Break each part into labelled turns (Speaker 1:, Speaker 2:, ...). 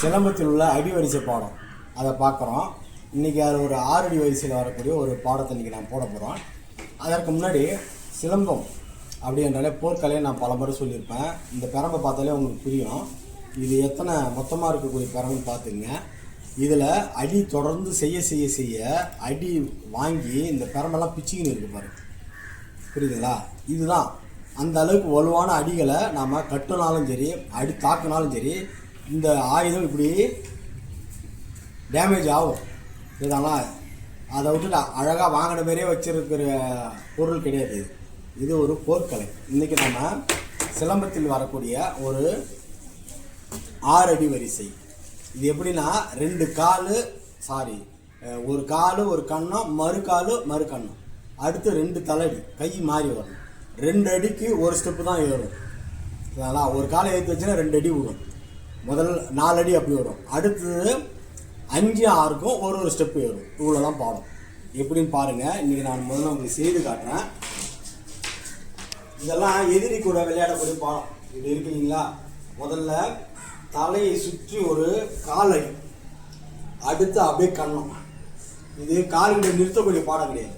Speaker 1: சிலம்பத்தில் உள்ள அடிவரிசை பாடம். அதை பார்க்குறோம். இன்றைக்கி அது ஒரு ஆறடி வரிசையில் வரக்கூடிய ஒரு பாடத்தை இன்றைக்கி நான் போட போகிறோம் அதற்கு முன்னாடி சிலம்பம் அப்படின்றாலே போர்க்கலையை நான் பல முறை சொல்லியிருப்பேன். இந்த பெரம்பை பார்த்தாலே உங்களுக்கு புரியும். இது எத்தனை மொத்தமாக இருக்கக்கூடிய பெரம்புன்னு பார்த்துங்க. இதில் அடி தொடர்ந்து செய்ய செய்ய செய்ய அடி வாங்கி இந்த பெரம்பெல்லாம் பிச்சுக்கின்னு இருக்கு பாரு. புரியுதுங்களா? இதுதான். அந்த அளவுக்கு வலுவான அடிகளை நாம் கட்டுனாலும் சரி அடி தாக்குனாலும் சரி இந்த ஆயுதம் இப்படி டேமேஜ் ஆகும். இதுதாங்களா அதை விட்டுட்டு அழகாக வாங்கின மாதிரியே வச்சிருக்கிற பொருள் கிடையாது. இது ஒரு போர்க்கலை. இன்றைக்கி நம்ம சிலம்பத்தில் வரக்கூடிய ஒரு ஆறு அடி வரிசை. இது எப்படின்னா ரெண்டு கால் சாரி ஒரு கால் ஒரு கண்ணம் மறு கால் மறு கண்ணம் அடுத்து ரெண்டு தலையடி கை மாறி வரும். ரெண்டு அடிக்கு ஒரு ஸ்டெப்பு தான் ஏறும். அதனால் ஒரு காலை ஏற்றி வச்சுன்னா ரெண்டு அடி விடும் முதல் நாலு அடி அப்படி வரும். அடுத்தது அஞ்சு ஆறுக்கும் ஒரு ஒரு ஸ்டெப்பு வரும் இவ்வளோ தான் பாடம். எப்படின்னு பாருங்கள் இன்றைக்கி நான் முதல்ல உங்களுக்கு செய்து காட்டுறேன். இதெல்லாம் எதிரி கூட விளையாடக்கூடிய பாடம். இப்படி இருக்கு இல்லைங்களா முதல்ல தலையை சுற்றி ஒரு காலடி அடுத்து அப்படியே கண்ணம். இது கால்கிட்ட நிறுத்தக்கூடிய பாடம் கிடையாது.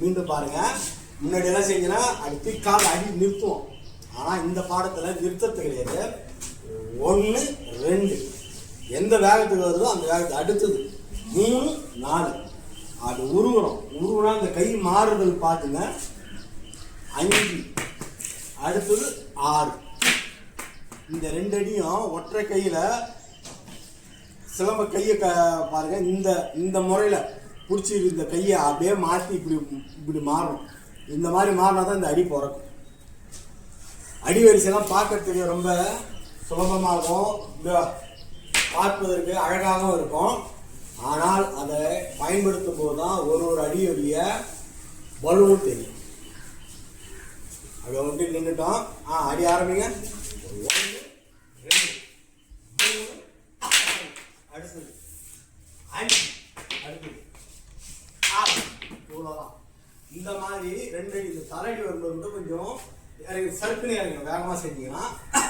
Speaker 1: மீண்டும் பாருங்கள் முன்னாடி எல்லாம் செஞ்சீங்கன்னா அடுத்து கால் அடி நிறுத்துவோம். ஆனால் இந்த பாடத்தில் நிறுத்தத்து கிடையாது. ஒன்று ரெண்டு. எந்த வேகத்துக்கு வருதோ அந்த வேகத்துக்கு அடுத்தது. மூணு நாலு. அது உருவணும் உருவனா அந்த கை மாறுதல் பார்த்துங்க அஞ்சு. அடுத்தது ஆறு. இந்த ரெண்டு அடியும் ஒற்றை கையில் சிலம்ப கையை க பாருங்க. இந்த இந்த முறையில் பிடிச்சி இந்த கையை அப்படியே மாற்றி இப்படி இப்படி மாறும் இந்த மாதிரி மாறினா தான் இந்த அடி பிறக்கும். அடி வரிசைலாம் பார்க்கறதுக்கு ரொம்ப சுலபமாகவும் இந்த பார்ப்பதற்கு அழகாகவும் இருக்கும். ஆனால் அதை பயன்படுத்தும் போது தான் ஒரு ஒரு அடியுடைய வலுவும் தெரியும். அப்படி ஒன்று நின்றுட்டோம் ஆ அடி ஆரம்பிங்க. ஒன்று ரெண்டு மூணு அடுத்தது அஞ்சு அடுத்தது ஆறு. இவ்வளோதான் இந்த மாதிரி ரெண்டு அடி இந்த தலையடி வரும்போது மட்டும் கொஞ்சம் இறங்கி சறுக்குன்னு இறங்க வேகமாக செஞ்சீங்கன்னா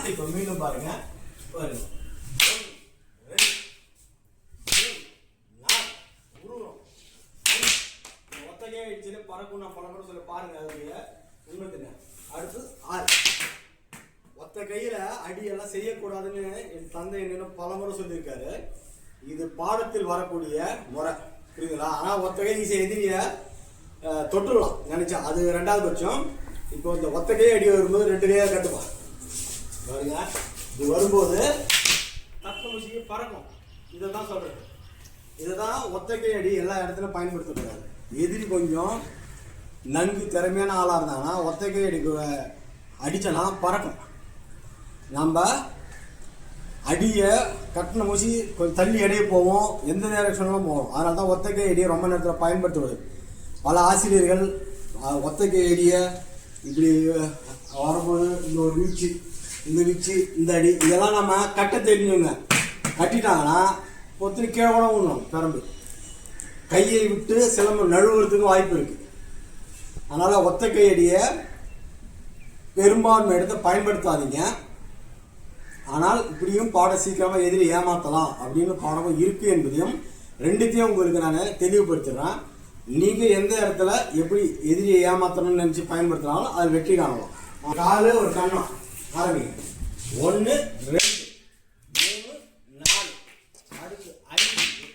Speaker 1: இப்போ மீண்டும் பாருங்க பாருங்க ஒன்று, ரெண்டு, மூணு, நாலு, உருவம், அஞ்சு. இந்த பறக்கும் நான் பல சொல்லி பாருங்க அதோடைய உண்மைத்துங்க அடுத்து ஆறு ஒத்த கையில் அடியெல்லாம் செய்யக்கூடாதுன்னு என் தந்தை என்னன்னு பல சொல்லியிருக்காரு இது பாடத்தில் வரக்கூடிய முறை புரியுதுங்களா ஆனா ஒத்த கை ஈஸியாக எதிரிய தொட்டுடலாம் நினைச்சா அது ரெண்டாவது பட்சம் இப்போ இந்த ஒத்த கை அடி வரும்போது ரெண்டு கையாக கட்டுப்பான் பாருங்க. இது வரும்போது தக்க முசிக்கு பறக்கும் இதை தான் சொல்றது. இதை தான் ஒத்தக்கை அடி எல்லா இடத்துலையும் பயன்படுத்தக்கூடாது எதிரி கொஞ்சம் நன்கு திறமையான ஆளாக இருந்தாங்கன்னா ஒத்தக்கை அடிக்கு அடித்தனா பறக்கும். நம்ம அடியை கட்டின மூசி கொஞ்சம் தள்ளி அடியே போவோம். எந்த நேரக்ஷனிலும் போவோம். அதனால தான் ஒத்தக்கை அடியை ரொம்ப நேரத்தில் பயன்படுத்துவது. பல ஆசிரியர்கள் ஒத்தக்கை அடியை இப்படி வரும்போது இந்த ஒரு வீழ்ச்சி இந்த விச்சு இந்த அடி இதெல்லாம் நம்ம கட்ட தெரிஞ்சவங்க கட்டிட்டாங்கன்னா ஒத்தனை கீழே கூட விடணும் பெரம்பு. கையை விட்டு சிலம்பம் நழுவுறதுக்கு வாய்ப்பு இருக்குது அதனால் ஒத்த கையடியை பெரும்பான்மை எடுத்து பயன்படுத்தாதீங்க. ஆனால் இப்படியும் பாடம் சீக்கிரமாக எதிரி ஏமாற்றலாம் அப்படின்னு பாடமும் இருக்குது என்பதையும் ரெண்டுத்தையும் உங்களுக்கு நான் தெளிவுபடுத்துகிறேன் நீங்கள் எந்த இடத்துல எப்படி எதிரியை ஏமாற்றணும்னு நினச்சி பயன்படுத்தினாலும் அது வெற்றி காணலாம். காலு ஒரு கண்ணம். ஆரம்பிங்க ஒன்று ரெண்டு மூணு நாலு. அடுத்து அஞ்சு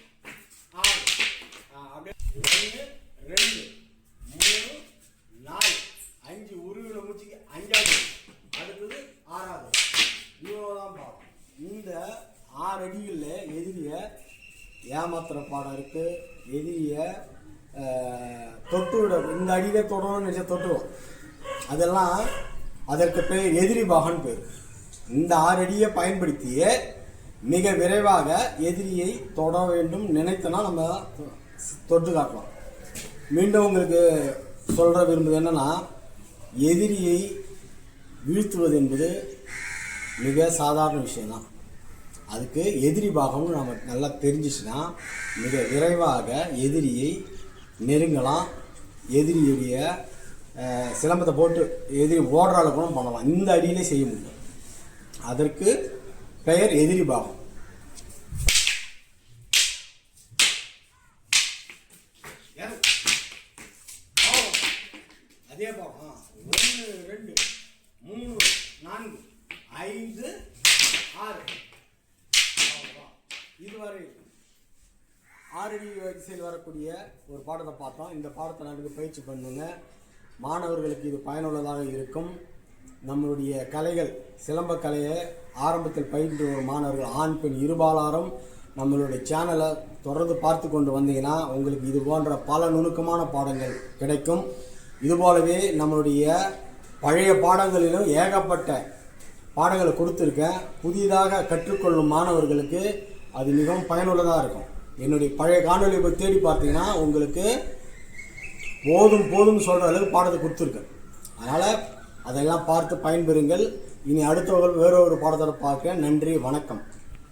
Speaker 1: ஆறு. அப்படியே. ஒன்று ரெண்டு மூணு நாலு. அஞ்சு உருவில மூச்சுக்கு அஞ்சாவது. அடுத்தது ஆறாவது. இவ்வளோதான் பாடம். இந்த ஆறு அடிகளில் எதிரிய ஏமாத்துற பாடம் இருக்கு. எதிரிய தொட்டு விட இந்த அடியிலே தொடணும்னு நினச்சா தொட்டுவோம் அதெல்லாம் அதற்கு பேர் எதிரி பாகன் பேர். இந்த ஆறடியை பயன்படுத்தியே மிக விரைவாக எதிரியை தொட வேண்டும் நினைத்தனா நம்ம தொட்டு காட்டலாம். மீண்டும் உங்களுக்கு சொல்கிற விரும்புவது என்னென்னா எதிரியை வீழ்த்துவது என்பது மிக சாதாரண விஷயம்தான். அதுக்கு எதிரி பாகம்னு நம்ம நல்லா தெரிஞ்சிச்சுன்னா மிக விரைவாக எதிரியை நெருங்கலாம். எதிரியுடைய சிலம்பத்தை போட்டு எதிரி ஓடுற கூட பண்ணலாம். இந்த அடியிலே செய்ய முடியும். அதற்கு பெயர் எதிரி பாகம். அதே பாகம் ஒன்று ரெண்டு மூணு நான்கு ஐந்து ஆறு. இதுவரை ஆறு வரிசையில் வரக்கூடிய ஒரு பாடத்தை பார்த்தோம். இந்த பாடத்தை நடுக்கு பயிற்சி பண்ணுங்கள் மாணவர்களுக்கு இது பயனுள்ளதாக இருக்கும். நம்மளுடைய கலைகள் சிலம்ப கலையை ஆரம்பத்தில் பயின்று வரும் மாணவர்கள் ஆண் பெண் இருபாலாரும் நம்மளுடைய சேனலை தொடர்ந்து பார்த்து கொண்டு வந்தீங்கன்னா உங்களுக்கு இது போன்ற பல நுணுக்கமான பாடங்கள் கிடைக்கும். இதுபோலவே நம்மளுடைய பழைய பாடங்களிலும் ஏகப்பட்ட பாடங்களை கொடுத்துருக்கேன். புதிதாக கற்றுக்கொள்ளும் மாணவர்களுக்கு அது மிகவும் பயனுள்ளதாக இருக்கும். என்னுடைய பழைய காணொலி போய் தேடி பார்த்தீங்கன்னா உங்களுக்கு போதும் போதும் சொல்கிற அளவுக்கு பாடத்தை கொடுத்துருக்கேன் அதனால் அதெல்லாம் பார்த்து பயன்பெறுங்கள். இனி அடுத்தவர்கள் வேறொரு பாடத்தோடு பார்க்க நன்றி வணக்கம்.